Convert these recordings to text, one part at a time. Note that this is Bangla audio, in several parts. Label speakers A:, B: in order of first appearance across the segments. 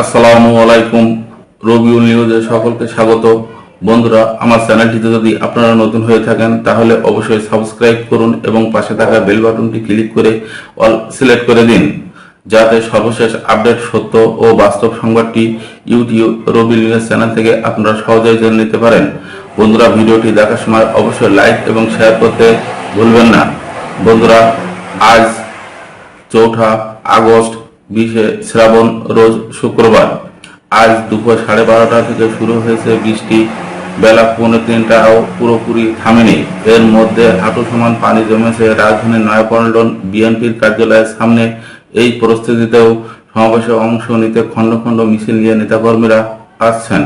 A: আসসালামু আলাইকুম। রবিউল নিউজে সকলকে স্বাগত। বন্ধুরা, আমার চ্যানেলটিতে যদি আপনারা নতুন হয়ে থাকেন, তাহলে অবশ্যই সাবস্ক্রাইব করুন এবং পাশে থাকা বেল বাটনটি ক্লিক করে অল সিলেক্ট করে দিন, যাতে সর্বশেষ আপডেট, সত্য ও বাস্তব সংবাদটি ইউটিউব রবিউল নিউজ চ্যানেল থেকে আপনারা সহজেই জেনে নিতে পারেন। বন্ধুরা, ভিডিওটি দেখার সময় অবশ্যই লাইক এবং শেয়ার করতে ভুলবেন না। বন্ধুরা, আজ চৌঠা আগস্ট বিশে শ্রাবণ রোজ শুক্রবার। আজ দুপুর সাড়ে বারোটা থেকে শুরু হয়েছে বৃষ্টি। বেলা পৌনে তিনটাও পুরোপুরি থামেনি। এর মধ্যে হাঁটু সমান পানি জমেছে রাজধানীর নয়াপল্টন বিএনপির কার্যালয়ের সামনে। এই পরিস্থিতিতেও সমাবেশে অংশ নিতে খণ্ড খণ্ড মিছিল নিয়ে নেতাকর্মীরা আসছেন।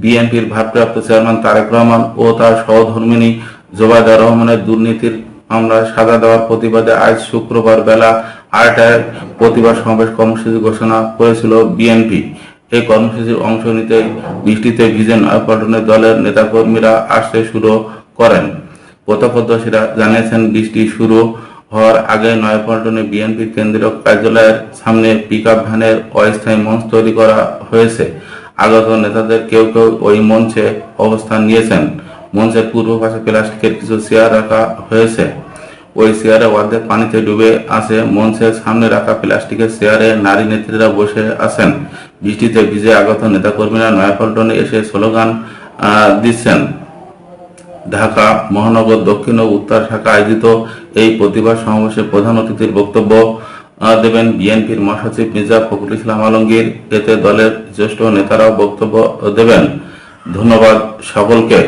A: বিএনপির ভারপ্রাপ্ত চেয়ারম্যান তারেক রহমান ও তার সহধর্মিনী জোবায়দা রহমানের দুর্নীতির মামলায় সাজা দেওয়ার প্রতিবাদে আজ শুক্রবার বেলা আটটায় প্রতিবাদ সমাবেশ কর্মসূচি ঘোষণা করেছিল বিএনপি। এই কর্মসূচির অংশ নিতে বৃষ্টিতে ভিজে নয়াপল্টনের দলের নেতাকর্মীরা আসতে শুরু করেন। প্রত্যক্ষদর্শীরা জানিয়েছেন, বৃষ্টি শুরু হওয়ার আগে নয়াপল্টনে বিএনপির কেন্দ্রীয় কার্যালয়ের সামনে পিকআপ ভ্যানের অস্থায়ী মঞ্চ তৈরি করা হয়েছে। আগত নেতাদের কেউ কেউ ওই মঞ্চে অবস্থান নিয়েছেন। মঞ্চের পূর্ব পাশে প্লাস্টিকের কিছু চেয়ার রাখা হয়েছে। ওই চেয়ারে অর্ধেক পানিতে ডুবে আছে। মঞ্চের সামনে রাখা প্লাস্টিকের চেয়ারে নারী নেত্রীরা বসে আছেন। বৃষ্টিতে ভিজে আগত নেতাকর্মীরা নয়াপল্টনে এসে স্লোগান দিচ্ছেন। ঢাকা, মহানগর, দক্ষিণ ও উত্তর শাখা আয়োজিত এই প্রতিবাদ সমাবেশে প্রধান অতিথির বক্তব্য দেবেন বিএনপির মহাসচিব মির্জা ফখরুল ইসলাম আলমগীর। এতে দলের জ্যেষ্ঠ নেতারাও বক্তব্য দেবেন। ধন্যবাদ সকলকে।